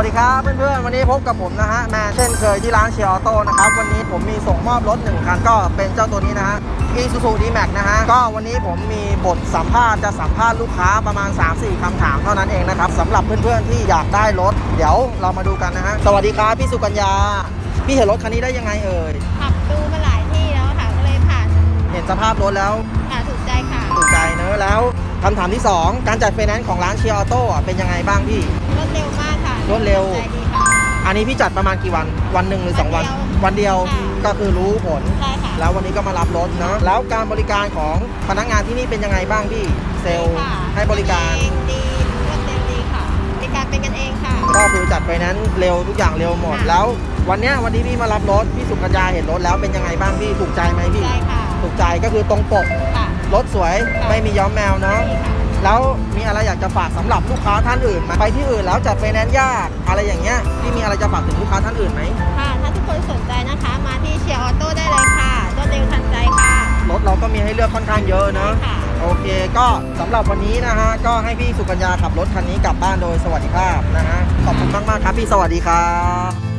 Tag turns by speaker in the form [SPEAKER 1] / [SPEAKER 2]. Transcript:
[SPEAKER 1] วัสดีครับเพื่อนๆ วันนี้พบกับผมนะฮะแมนเช่นเคยที่ร้านเชียร์ออโต้นะครับ วันนี้ผมมีส่งมอบรถหนึ่งคันก็เป็นเจ้าตัวนี้นะฮะ Isuzu D-Max นะฮะ ก็วันนี้ผมมีบทสัมภาษณ์จะสัมภาษณ์ลูกค้าประมาณ 3-4คำถามเท่านั้นเองนะครับสำหรับเพื่อนๆ ที่อยากได้รถ เดี๋ยวเรามาดูกันนะฮะ สวัสดีครับพี่สุกัญญา พี่เห็นรถคันนี้ได้ยังไงเอ่ย
[SPEAKER 2] ขับดูมาหลายที่แล้วค่ะก็เลยผ่าน
[SPEAKER 1] เห็นสภาพรถแล้ว เนอะแล้วคำถามที่ 2 การจัดไฟแนนซ์ของร้านเชียร์ออโต้อะเป็นยังไงบ้างพี่
[SPEAKER 2] รวดเร็วมากค่ะ
[SPEAKER 1] รวดเร็ว
[SPEAKER 2] ใจดีค่ะ
[SPEAKER 1] อันนี้พี่จัดประมาณกี่วันวันหนึ่งหรือ 2 วัน วันเดียว
[SPEAKER 2] ค่ะ
[SPEAKER 1] ก็คือรู้ผล
[SPEAKER 2] ใช่ค่ะ
[SPEAKER 1] แล้ววันนี้ก็มารับรถเนาะแล้วการบริการของพนักงานที่นี่เป็นยังไงบ้างพี่เซลล์
[SPEAKER 2] ดีค่ะ
[SPEAKER 1] ให้บริการ
[SPEAKER 2] เองดีรวดเร็วดีค่ะบริการเป็นกันเองค่ะ
[SPEAKER 1] ก็คือจัดไฟแนนซ์เร็วทุกอย่างเร็วหมด
[SPEAKER 2] ค่ะ
[SPEAKER 1] แล้ว วันเนี้ยวันนี้พี่มารับรถพี่สุกัญญาเห็นรถแล้วเป็นยังไงบ้างพี่ถูกใจไหมพี่
[SPEAKER 2] ใช่ค่ะ
[SPEAKER 1] ถูกใจก็คือตรงปก
[SPEAKER 2] ค่ะ
[SPEAKER 1] รถสวย
[SPEAKER 2] ค่ะ
[SPEAKER 1] ไม่มีย้อมแมวเนาะ
[SPEAKER 2] ดีค่ะ
[SPEAKER 1] แล้วมีอะไรอยากจะฝากสำหรับลูกค้าท่านอื่นไหมไปที่อื่นแล้วจัดไฟแนนซ์ยากอะไรอย่างเงี้ยพี่มีอะไรจะฝากถึงลูกค้าท่านอื่นไหม
[SPEAKER 2] ค่ะถ้าทุกคนสนใจนะคะ มาที่เชียร์ออโต้ได้เลยค่ะรวดเร็วทันใจค่ะ
[SPEAKER 1] รถเราก็มีให้เลือกค่อนข้างเยอะเนาะ
[SPEAKER 2] ใช่ค่ะ
[SPEAKER 1] โอเคก็สำหรับวันนี้นะฮะก็ให้พี่สุกัญญาขับรถคันนี้กลับบ้านโดยสวัสดิภาพนะฮะขอบคุณมากๆครับพี่สวัสดีครับ